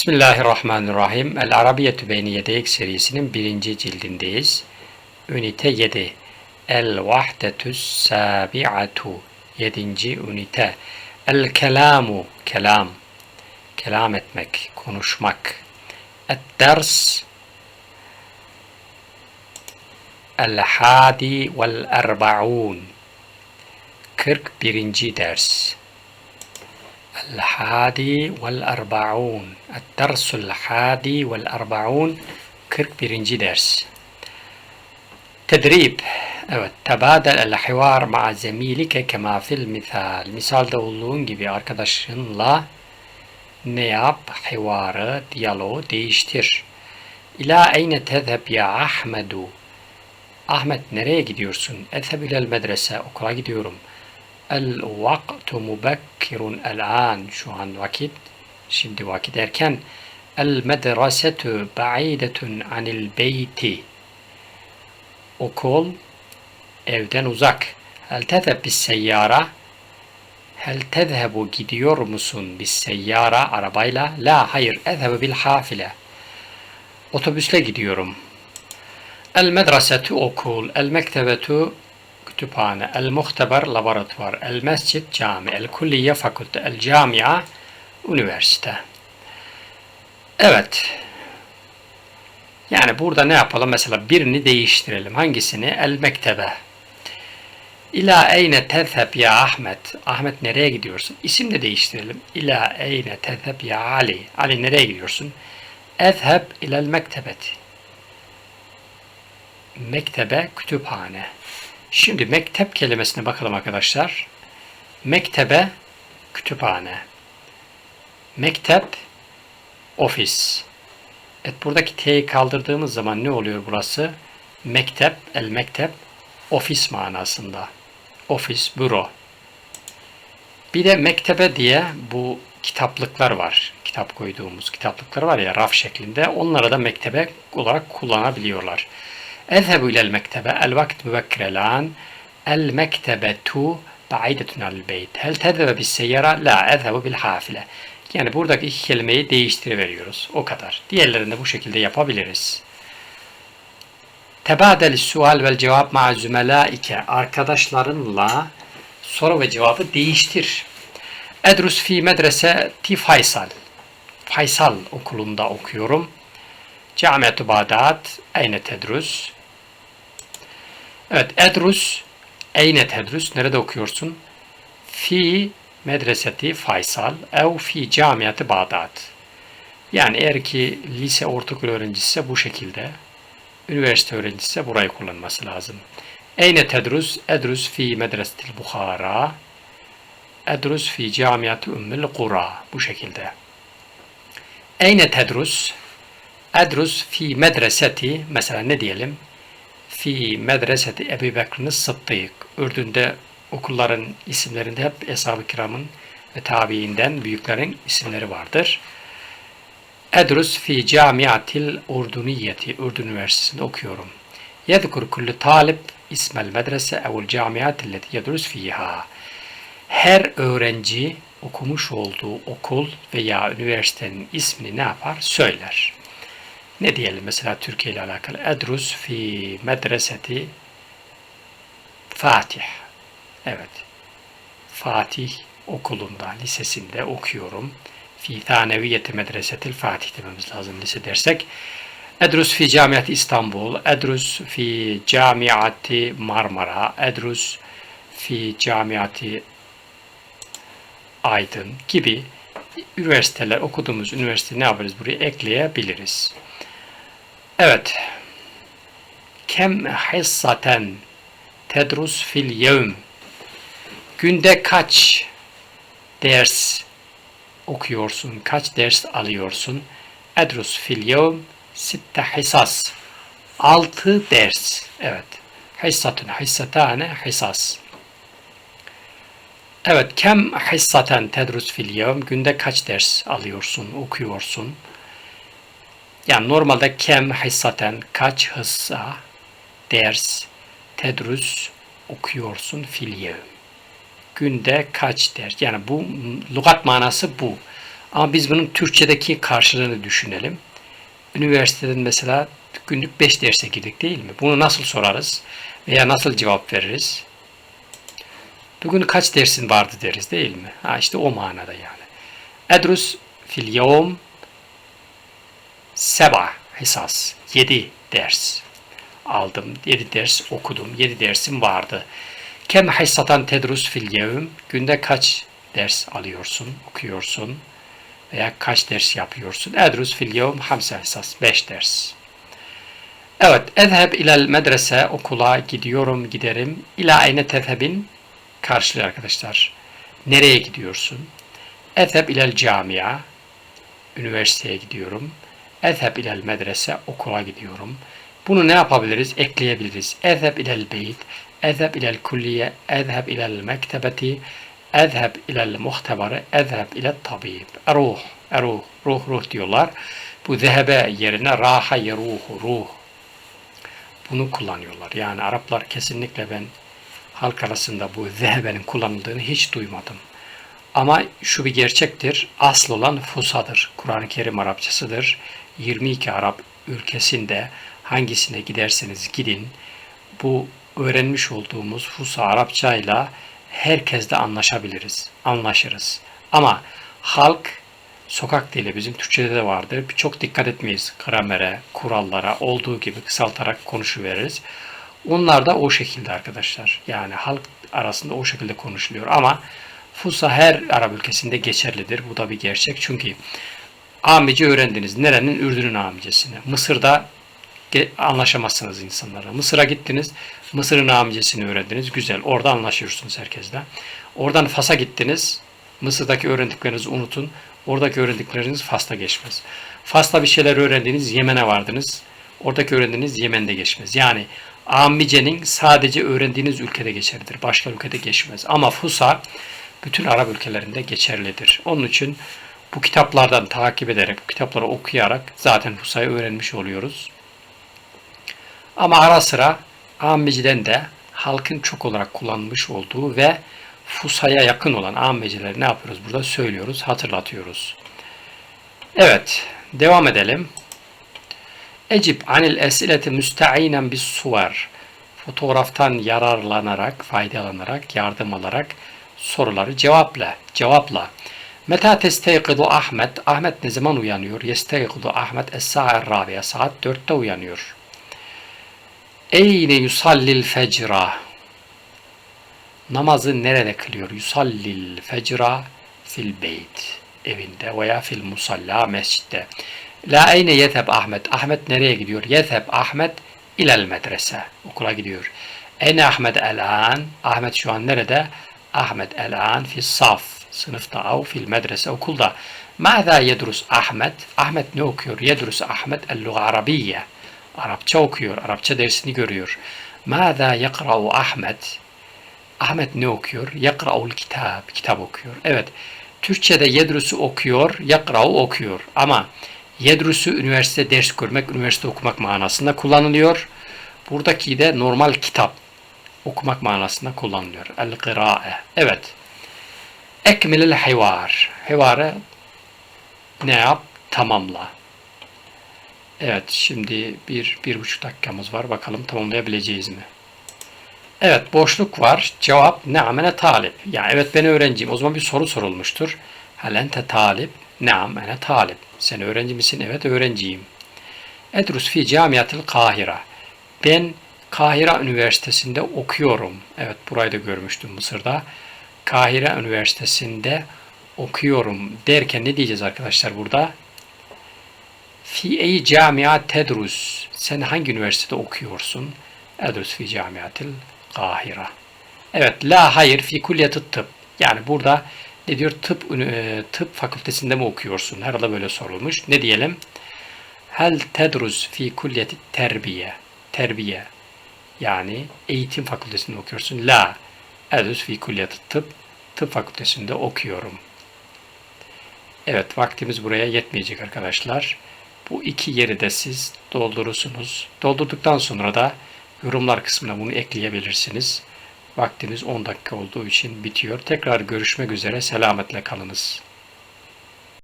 Bismillahirrahmanirrahim. El Arabiyetü Beyni Yedeyk serisinin birinci cildindeyiz. Ünite 7. El Vahdetüs Sabi'atu. Yedinci ünite. El Kelamu. Kelam. Kelam etmek, konuşmak. Et Ders. El Hadi vel Erba'un. 41. ders. El-Hadi vel-Arba'un. El-Dersul-Hadi vel-Arba'un. 41. ders. Tedrib. Evet. Tebadel el-hivar ma'a zemilike gibi arkadaşınla ne yap? Hivarı, diyaloğu değiştir. İla eyne tezheb ya Ahmedu. Ahmet nereye gidiyorsun? Ezheb ilel medrese. Okula gidiyorum.'' El vaktu mubekkirun el an. Şu an vakit. Şimdi vakit erken. El medresetu ba'idetun anil beyti. Okul evden uzak. Hel tezheb bis seyyara. Hel tezhebu gidiyor musun bis seyyara arabayla? La hayır. Ezhebu bil hafile. Otobüsle gidiyorum. El medresetu okul. El mektebetu kütüphane, el muhteber laboratuvar, el mescid cami, el kulliye fakülte, el camia üniversite. Evet. Yani burada ne yapalım? Mesela birini değiştirelim. Hangisini? El mektebe. İla eyne tezheb ya Ahmet. Ahmet nereye gidiyorsun? İsim de değiştirelim. İla eyne tezheb ya Ali. Ali nereye gidiyorsun? Ezheb ilel mektebeti. Mektebe, kütüphane. Şimdi mektep kelimesine bakalım arkadaşlar. Mektebe, kütüphane. Mektep, ofis. Evet buradaki T'yi kaldırdığımız zaman ne oluyor burası? Mektep, el mektep, ofis manasında. Ofis, büro. Bir de mektebe diye bu kitaplıklar var. Kitap koyduğumuz kitaplıklar var ya raf şeklinde. Onları da mektebe olarak kullanabiliyorlar. اذهب إلى المكتبة الوقت مبكر الآن المكتبة بعيدة عن البيت هل تذهب بالسيارة؟ لا أذهب بالحافلة yani buradaki iki kelimeyi değiştiriveriyoruz. O kadar. Diğerlerini de bu şekilde yapabiliriz. Tebadel sual vel cevap ma zümelaike. Arkadaşlarınla soru ve cevabı değiştir. Edrus fi medrese ti Faysal. Faysal okulunda okuyorum. Camiatü Bağdat. Eyne tedrus. Evet, Edrus, Eyne tedrus, nerede okuyorsun? Fi medreseti Faysal, ev fi camiyatı Bağdat. Yani eğer ki lise ortaokul öğrencisi bu şekilde, üniversite öğrencisi burayı kullanması lazım. Eyne tedrus, edrus fi medresetil Bukhara, edrus fi camiyatı Ümmül Kura, bu şekilde. Eyne tedrus, edrus fi medreseti, mesela ne diyelim? Fi medreseti Ebu Bekir'in Sıddık. Ürdün'de okulların isimlerinde hep Eshab-ı Kiram'ın ve tabiinden büyüklerin isimleri vardır. Edrus fi camiatil urduniyeti. Ürdün Üniversitesi'nde okuyorum. Yedkur kullu talip ismel medrese evul camiat illeti yedrus fiha. Her öğrenci okumuş olduğu okul veya üniversitenin ismini ne yapar? Söyler. Ne diyelim mesela Türkiye ile alakalı? Edrus fi medreseti Fatih. Evet. Fatih okulunda, lisesinde okuyorum. Fi thaneviyeti medresetil Fatih dememiz lazım lise dersek. Edrus fi camiati İstanbul, Edrus fi camiati Marmara, Edrus fi camiati Aydın gibi üniversiteler okuduğumuz üniversite ne yaparız buraya ekleyebiliriz. Evet. Kem hissaten tedrus fil yevm. Günde kaç ders okuyorsun? Kaç ders alıyorsun? Edrus fil yevm sitte hisas. Altı ders. Evet. Hissatun hissatane hisas. Evet. Kem hissaten tedrus fil yevm. Günde kaç ders alıyorsun, okuyorsun? Yani normalde kem hissaten kaç hissa ders tedrus okuyorsun fil Günde kaç ders? Yani bu lugat manası bu. Ama biz bunun Türkçedeki karşılığını düşünelim. Üniversiteden mesela günlük 5 derse girdik değil mi? Bunu nasıl sorarız? Veya nasıl cevap veririz? Bugün kaç dersin vardı deriz değil mi? Ha işte o manada yani. Edrus fil yevm seba hesas. 7 ders aldım. 7 ders okudum. 7 dersim vardı. Kem hissatan tedrus fil yevm. Günde kaç ders alıyorsun, okuyorsun? Veya kaç ders yapıyorsun? Edrus fil yevm hamse hissas. 5 ders. Evet, ezheb ilel medrese okula gidiyorum, giderim. İla ayne tezhebin karşılıyor arkadaşlar. Nereye gidiyorsun? Ezheb ilel camia üniversiteye gidiyorum. Ezheb ilel medrese okula gidiyorum. Bunu ne yapabiliriz? Ekleyebiliriz. Ezheb ilel beyt, ezheb ilel kulliye, ezheb ilel mektebeti, ezheb ilel muhtabara, ezheb ilel tabib. Ruh, ruh, ruh, ruh diyorlar. Bu zehebe yerine raha yeruhu, ruh. Bunu kullanıyorlar. Yani Araplar kesinlikle ben halk arasında bu zehebenin kullanıldığını hiç duymadım. Ama şu bir gerçektir. Asıl olan Fusa'dır. Kur'an-ı Kerim Arapçasıdır. 22 Arap ülkesinde hangisine giderseniz gidin bu öğrenmiş olduğumuz Fusa Arapçayla herkesle anlaşabiliriz, anlaşırız. Ama halk sokak dili bizim Türkçede de vardır. Çok dikkat etmeyiz gramere, kurallara olduğu gibi kısaltarak konuşuveririz. Onlar da o şekilde arkadaşlar. Yani halk arasında o şekilde konuşuluyor ama Fusa her Arap ülkesinde geçerlidir. Bu da bir gerçek. Çünkü amici öğrendiniz. Nerenin? Ürdün'ün amicesini. Mısır'da anlaşamazsınız insanlarla. Mısır'a gittiniz. Mısır'ın amicesini öğrendiniz. Güzel. Orada anlaşıyorsunuz herkesle. Oradan Fas'a gittiniz. Mısır'daki öğrendiklerinizi unutun. Oradaki öğrendikleriniz Fas'ta geçmez. Fas'ta bir şeyler öğrendiniz. Yemen'e vardınız. Oradaki öğrendiğiniz Yemen'de geçmez. Yani amicenin sadece öğrendiğiniz ülkede geçerlidir. Başka ülkede geçmez. Ama Fusa bütün Arap ülkelerinde geçerlidir. Onun için bu kitaplardan takip ederek, bu kitapları okuyarak zaten Fusa'yı öğrenmiş oluyoruz. Ama ara sıra amiciden de halkın çok olarak kullanmış olduğu ve Fusa'ya yakın olan amicileri ne yapıyoruz burada söylüyoruz, hatırlatıyoruz. Evet, devam edelim. Ecib anil esileti müsteinen bis suvar. Fotoğraftan yararlanarak, faydalanarak, yardım alarak soruları cevapla. Cevapla. Meta testeyqidu Ahmet? Ahmet ne zaman uyanıyor? Yesteyqidu Ahmet es-sa'a rabiye. Saat 4'te uyanıyor. Eyne yusallil fecra? Namazı nerede kılıyor? Yusallil fecra fil beyt. Evinde veya fil musalla mescitte. La eyne yetheb Ahmet? Ahmet nereye gidiyor? Yetheb Ahmet ilel medrese. Okula gidiyor. Eyne Ahmet el-an? Ahmet şu an nerede? Ahmet el-an fi saf. Sınıfta av fil medrese okulda. Mâzâ yedrus Ahmet? Ahmet ne okuyor? Yedrus Ahmet el-luga arabiyye. Arapça okuyor. Arapça dersini görüyor. Mâzâ yakra'u Ahmet? Ahmet ne okuyor? Yakra'ul kitab. Kitap okuyor. Evet. Türkçe'de yedrusu okuyor, yakra'u okuyor. Ama yedrusu üniversite ders görmek, üniversite okumak manasında kullanılıyor. Buradaki de normal kitap okumak manasında kullanılıyor. El-kıra'e. Evet. Ekmilil hivar. Hivarı ne yap? Tamamla. Evet şimdi bir, bir buçuk dakikamız var. Bakalım tamamlayabileceğiz mi? Evet boşluk var. Cevap ne amene talip. Yani evet ben öğrenciyim. O zaman bir soru sorulmuştur. Hal ente talip. Naam ene talip. Sen öğrenci misin? Evet öğrenciyim. Edrus fi camiatil Kahira. Ben Kahire Üniversitesi'nde okuyorum. Evet burayı da görmüştüm Mısır'da. Kahire Üniversitesi'nde okuyorum derken ne diyeceğiz arkadaşlar burada? Fi ey camia tedrus. Sen hangi üniversitede okuyorsun? Edrus fi camiatil Kahire. Evet la hayır fi kulliyeti tıp. Yani burada ne diyor? Tıp e, tıp fakültesinde mi okuyorsun? Herhalde böyle sorulmuş. Ne diyelim? Hel tedrus fi kulliyeti terbiye. Terbiye. Yani eğitim fakültesinde okuyorsun. La. Edrus fi kulliyeti tıp. Tıp fakültesinde okuyorum. Evet vaktimiz buraya yetmeyecek arkadaşlar. Bu iki yeri de siz doldurursunuz. Doldurduktan sonra da yorumlar kısmına bunu ekleyebilirsiniz. Vaktimiz 10 dakika olduğu için bitiyor. Tekrar görüşmek üzere. Selametle kalınız.